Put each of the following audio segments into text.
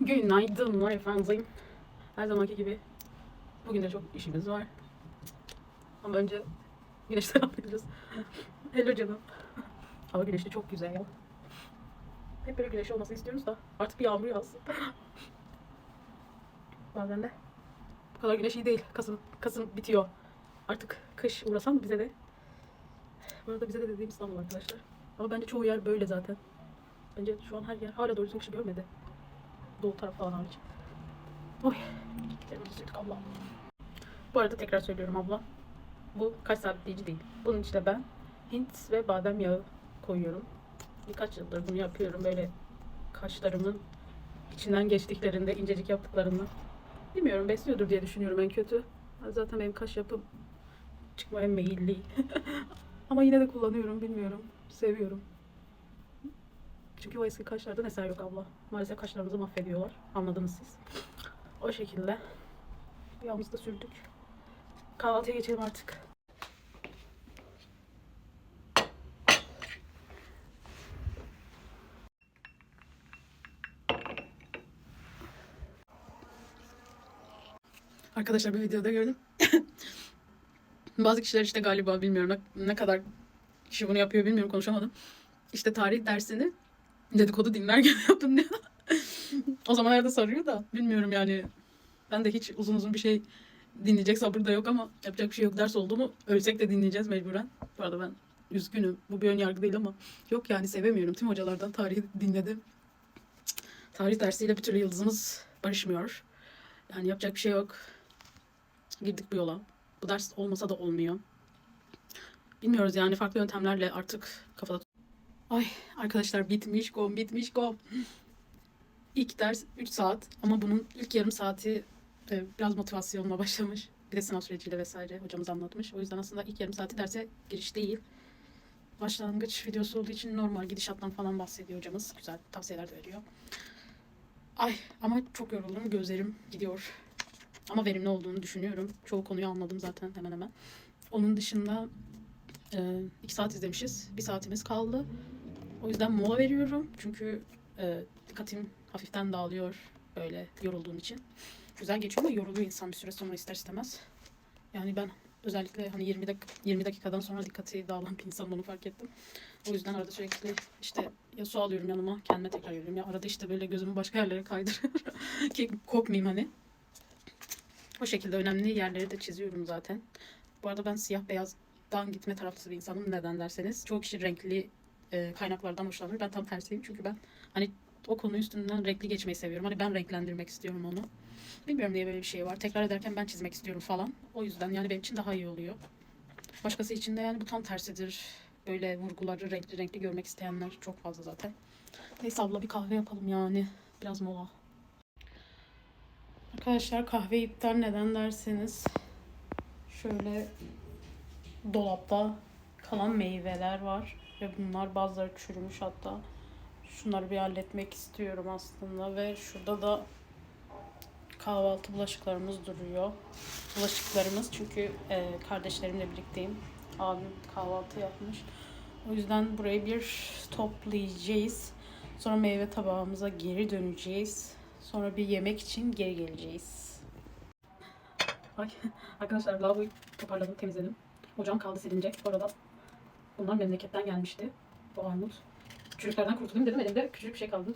Günaydınlar efendim. Her zamanki gibi bugün de çok işimiz var. Ama önce güneşten alıyoruz. Hello canım. Hava güneşli çok güzel ya. Hep böyle güneş olmasını istiyoruz da artık bir yağmur yağsın. Bazen de bu kadar güneş iyi değil. Kasım, Kasım bitiyor. Artık kış uğrasam bize de. Bu arada bize de dediğim İstanbul arkadaşlar. Ama bence çoğu yer böyle zaten. Bence şu an her yer hala doğru düzgün kışı görmedi. Doğu taraf falan hariç. Oy. Elimizi sürdük Allah. Bu arada tekrar söylüyorum abla. Bu kaç sabitleyici değil. Bunun içine ben Hint ve badem yağı koyuyorum. Birkaç yıldır bunu yapıyorum. Böyle kaşlarımın içinden geçtiklerinde, incecik yaptıklarında. Bilmiyorum besliyordur diye düşünüyorum en kötü. Zaten benim kaş yapım çıkmaya meyilli. Ama yine de kullanıyorum bilmiyorum. Seviyorum. Çünkü o eski kaşlardan eser yok abla. Maalesef kaşlarımızı mahvediyorlar. Anladınız siz. O şekilde. Yağımızı da sürdük. Kahvaltıya geçelim artık. Arkadaşlar bir videoda gördüm. Bazı kişiler işte galiba bilmiyorum ne, kadar kişi bunu yapıyor bilmiyorum konuşamadım. İşte tarih dersini dedikodu dinler gibi yapın diyor. o zamanlarda sarıyor da bilmiyorum yani. Ben de hiç uzun uzun bir şey dinleyecek sabır da yok ama yapacak bir şey yok. Ders oldu mu ölsek de dinleyeceğiz mecburen. Bu arada ben üzgünüm. Bu bir ön yargı değil ama yok yani sevemiyorum. Tüm hocalardan tarihi dinledim. Tarih dersiyle bir türlü yıldızımız barışmıyor. Yani yapacak bir şey yok. Girdik bu yola. Bu ders olmasa da olmuyor. Bilmiyoruz yani farklı yöntemlerle artık kafada Ay arkadaşlar bitmiş gom bitmiş gom. İlk ders 3 saat ama bunun ilk yarım saati e, biraz motivasyonla başlamış. Bir de sınav süreciyle vesaire hocamız anlatmış. O yüzden aslında ilk yarım saati derse giriş değil. Başlangıç videosu olduğu için normal gidişattan falan bahsediyor hocamız. Güzel tavsiyeler de veriyor. Ay ama çok yoruldum. Gözlerim gidiyor. Ama verimli olduğunu düşünüyorum. Çoğu konuyu anladım zaten hemen hemen. Onun dışında e, iki saat izlemişiz. Bir saatimiz kaldı. O yüzden mola veriyorum. Çünkü e, dikkatim hafiften dağılıyor böyle yorulduğum için. Güzel geçiyor ama yoruluyor insan bir süre sonra ister istemez. Yani ben özellikle hani 20 dak 20 dakikadan sonra dikkati dağılan bir insan onu fark ettim. O yüzden arada sürekli işte ya su alıyorum yanıma kendime tekrar yürüyorum ya arada işte böyle gözümü başka yerlere kaydırıyorum ki kopmayayım hani. O şekilde önemli yerleri de çiziyorum zaten. Bu arada ben siyah beyazdan gitme taraflısı bir insanım. Neden derseniz. Çoğu kişi renkli e, kaynaklardan hoşlanır. Ben tam tersiyim çünkü ben hani o konu üstünden renkli geçmeyi seviyorum. Hani ben renklendirmek istiyorum onu. Bilmiyorum niye böyle bir şey var. Tekrar ederken ben çizmek istiyorum falan. O yüzden yani benim için daha iyi oluyor. Başkası için de yani bu tam tersidir. Böyle vurguları renkli renkli görmek isteyenler çok fazla zaten. Neyse abla bir kahve yapalım yani. Biraz mola. Arkadaşlar kahve iptal neden derseniz şöyle dolapta kalan meyveler var ve bunlar bazıları çürümüş hatta. Şunları bir halletmek istiyorum aslında ve şurada da kahvaltı bulaşıklarımız duruyor. Bulaşıklarımız çünkü e, kardeşlerimle birlikteyim. Abim kahvaltı yapmış. O yüzden burayı bir toplayacağız. Sonra meyve tabağımıza geri döneceğiz. Sonra bir yemek için geri geleceğiz. Ay, arkadaşlar lavaboyu toparladım, temizledim. Ocağım kaldı silinecek. Bu arada bunlar memleketten gelmişti. Bu armut. Çocuklardan kurtulayım dedim. Elimde küçük bir şey kaldı.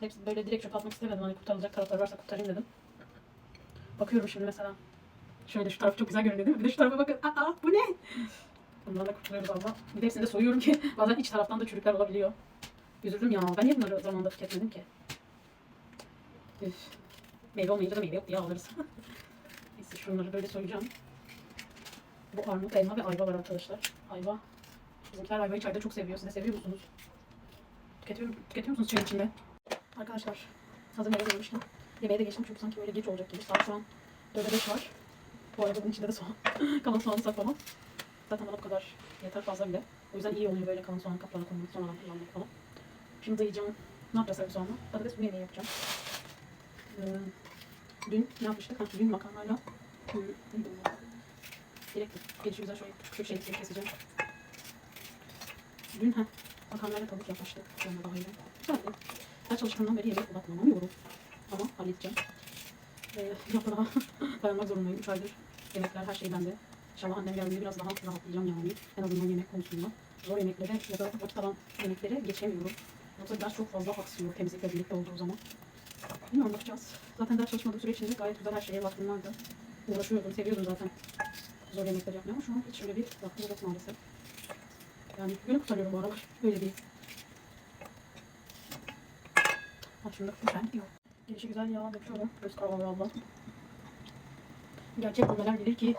Hepsi böyle direkt çöp atmak istemedim. Hani kurtarılacak taraflar varsa kurtarayım dedim. Bakıyorum şimdi mesela. Şöyle şu taraf çok güzel görünüyor değil mi? Bir de şu tarafa bakın. Aa bu ne? Bundan da kurtuluyoruz abla. Bir de hepsini de soyuyorum ki bazen iç taraftan da çürükler olabiliyor. Üzüldüm ya. Ben niye bunları zamanında tüketmedim ki? Üf. Meyve olmayınca da meyve yok diye ağlarız. Neyse şunları böyle soyacağım. Bu armut, elma ve ayva var arkadaşlar. Ayva. Bizimkiler ayvayı çayda çok seviyor. Siz de seviyor musunuz? Tüketiyor, tüketiyor musunuz çay içinde? Arkadaşlar hazır meyve gelmişken yemeğe de geçtim çünkü sanki böyle geç olacak gibi. Saat şu an 4'e 5 var. Bu arada bunun içinde de soğan. kalan soğanı saklamam. Zaten bana bu kadar yeter fazla bile. O yüzden iyi oluyor böyle kalan soğan kaplarına koymak, sonradan kullanmak falan. Şimdi dayayacağım. Ne yapacağız tabii soğanla? Patates bu yemeği yapacağım. Ee, dün ne yapmıştık? Ha, dün makarnayla dün, Direkt gelişi güzel şöyle küçük şeyleri keseceğim. Dün ha, makamlara tavuk yapmıştı. Canlı dahil. Güzeldi. Her çalıştığımdan beri yemek odaklanamıyorum. Ama halledeceğim. Ee, yaprağa dayanmak zorundayım. 3 aydır yemekler her şey bende. İnşallah annem geldiğinde biraz daha rahatlayacağım yani. En azından yemek konusunda. Zor yemeklere ya da vakit alan yemeklere geçemiyorum. Yoksa ders çok fazla aksıyor temizlikle birlikte olduğu zaman. Bilmiyorum bakacağız. Zaten ders çalışmadığım süre içinde gayet güzel her şeye vaktim vardı. Uğraşıyordum, seviyordum zaten zor yemekler yapmayı ama şu an hiç öyle bir vaktim yok maalesef. Yani günü kurtarıyorum bu aralar. Öyle değil. Ha şunu da güzel yok. Gelişi güzel yağ döküyorum. Göz kararı valla. Gerçek gurmeler gelir ki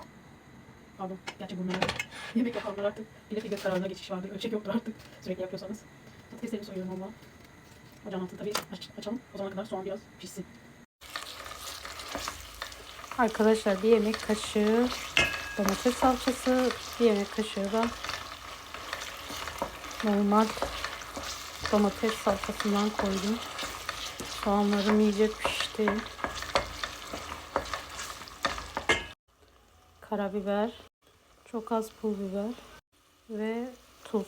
Pardon, gerçek gurmeler. Yemek yapanlar artık bile göz kararına geçiş vardır. Ölçek yoktur artık sürekli yapıyorsanız. Patatesleri soyuyorum valla. Ocağın altını tabii aç, açalım. O zamana kadar soğan biraz pişsin. Arkadaşlar bir yemek kaşığı domates salçası, bir yemek kaşığı da normal domates salçasından koydum. Soğanlarım iyice pişti. Karabiber, çok az pul biber ve tuz.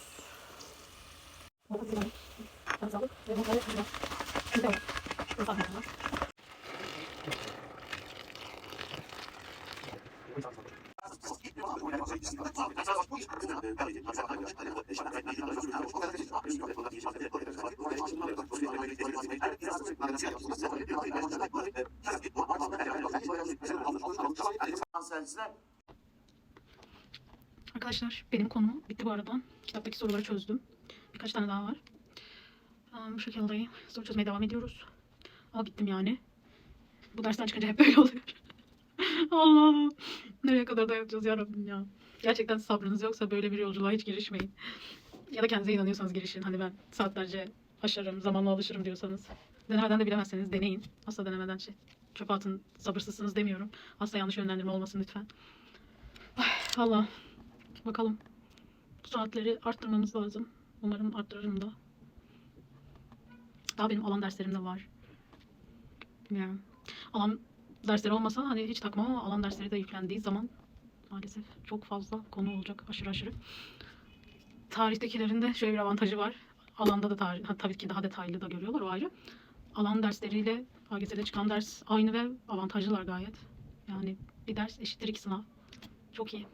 Arkadaşlar benim konum bitti bu arada. Kitaptaki soruları çözdüm. Birkaç tane daha var. Bu şekilde soru çözmeye devam ediyoruz. Ama bittim yani. Bu dersten çıkınca hep böyle oluyor. Allah'ım. Nereye kadar dayanacağız ya Rabbim ya. Gerçekten sabrınız yoksa böyle bir yolculuğa hiç girişmeyin. Ya da kendinize inanıyorsanız girişin. Hani ben saatlerce aşarım, zamanla alışırım diyorsanız. Denemeden de bilemezseniz deneyin. Asla denemeden şey. Çöpe atın, sabırsızsınız demiyorum. Asla yanlış yönlendirme olmasın lütfen. Ay, Allah. Bakalım. Bu saatleri arttırmamız lazım. Umarım arttırırım da. Daha benim alan derslerim de var. Bilmiyorum. Alan dersleri olmasa hani hiç takmam ama alan dersleri de yüklendiği zaman maalesef çok fazla konu olacak aşırı aşırı. Tarihtekilerin de şöyle bir avantajı var. Alanda da tarih, tabii ki daha detaylı da görüyorlar o ayrı. Alan dersleriyle AGS'de çıkan ders aynı ve avantajlılar gayet. Yani bir ders eşittir iki sınav. Çok iyi.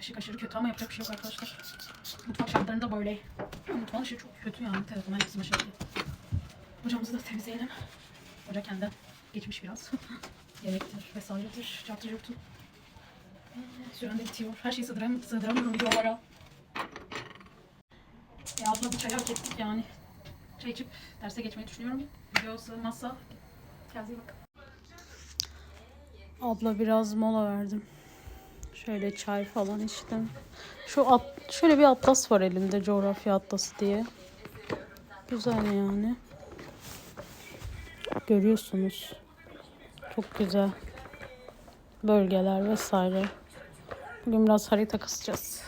Işık aşırı kötü ama yapacak bir şey yok arkadaşlar. Mutfak şartlarında böyle. Mutfağın ışığı çok kötü yani. Telefona yansıma şekli. Ocağımızı da temizleyelim. Ocak kendinden geçmiş biraz. Yemektir vesairedir. Cartı curtu. Süren de bitiyor. Her şeyi sığdıram sığdıramıyorum videolara. E abla bir çay hak ettik yani. Çay içip derse geçmeyi düşünüyorum. Video sığmazsa kendinize bakın. Abla biraz mola verdim. Şöyle çay falan içtim. Şu at, şöyle bir atlas var elinde coğrafya atlası diye. Güzel yani. Görüyorsunuz. Çok güzel. Bölgeler vesaire. Bugün biraz harita kısacağız.